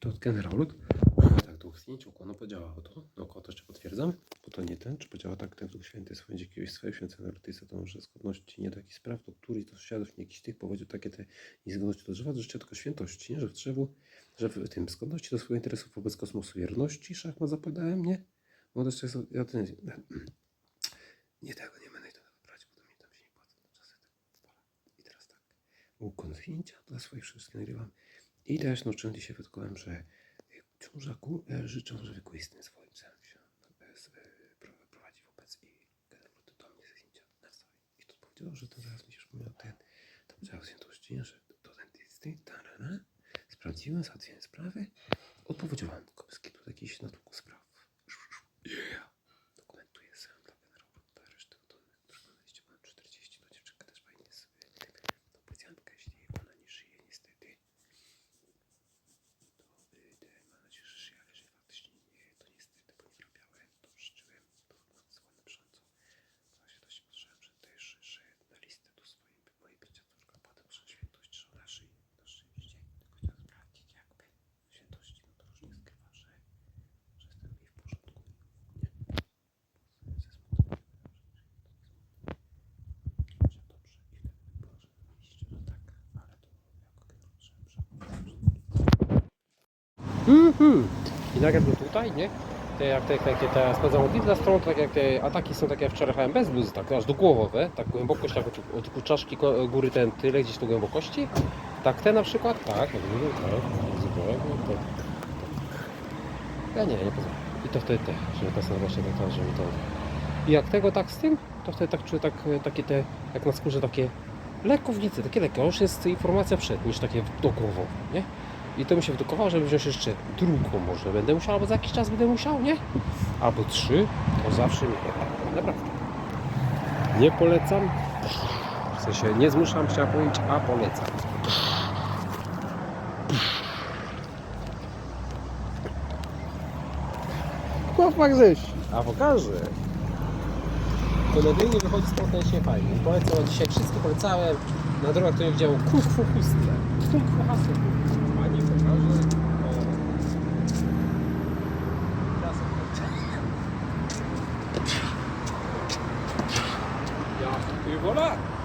To od generalut. Tak, to zdjęcie ukłonu podziałało to. No to jeszcze potwierdzam, bo to nie ten. Czy podziała tak ten Duch Święty swoje jakiegoś swojego święcenia artysta, to może zgodności nie do jakichś spraw, do których to sąsiadów, nie jakichś tych powiedział takie te niezgodności do drzewa, do życia, tylko świętości, nie? że w drzewu, że w tym zgodności do swoich interesów wobec kosmosu, wierności, szachmat zapadałem, nie? Bo też jest, ja ten, nie tego, nie będę tego brać, bo to mi tam się nie płacą czasy tego I teraz tak, ukłon zdjęcia dla swoich wszystkich nagrywam. I też czym dzisiaj wytknąłem, że ciążaku e, życzę, żeby istny swoim celem się e, z- e, pro- prowadzi wobec i generalnie do mnie zdjęcia na całej. I tu powiedział, że to zaraz mi się przypomniał ten, to powiedział świętości, że do dentysty, tarara, sprawdziłem, załatwiłem sprawy, odpowiedziałem, Kopski tu jakiś natłok spraw. Yeah. Dokumentuję sam dla generału, to resztę to, które na liście mam 40, to dziewczynka też fajnie jest. To policjantka, jeśli ona nie żyje niestety, to y, te, mam nadzieję, że żyje, ale że faktycznie nie, to niestety, bo nie wrabiałem, to życzyłem, to mam słone brząco. To się dość patrzyłem, że też, że na listę do swojej, mojej bycia córka potem że świętość, że ona żyje, na szczęście, tylko chciałem sprawdzić jakby świętości, no to różnie skrywa, że, że jestem jej w porządku, nie? Ze smutkiem, że dobrze, i wtedy było, że oczywiście, że tak, ale to jako generalnie, Mhm. I nagle był tutaj, nie? Te, jak te, takie te, sprawdzam od Lidla stron, tak jak te ataki są takie jak wczoraj jechałem bez bluzy, tak aż do głowowe, tak głębokość, tak od, od czaszki góry ten tyle gdzieś do głębokości. Tak te na przykład, tak, tak, zupełnie, to, to. Ja nie, nie pozwolę. I to wtedy te, że to są właśnie tak, że mi to... I jak tego tak z tym, to wtedy tak czuję tak, takie te, jak na skórze takie lekko w takie lekkie, już jest informacja przed, niż takie do głową, nie? I to mi się wydrukowało, żeby wziąć jeszcze drugą może będę musiał, albo za jakiś czas będę musiał, nie? Albo trzy, to zawsze mi Naprawdę. Nie polecam. W sensie nie zmuszam się powiedzieć, a polecam. Chłopak ześ. A pokażę. Komedyjnie wychodzi spontanicznie fajnie. Polecam dzisiaj wszystko polecałem. Na drogach to nie widział kung fu fu nie. ほら。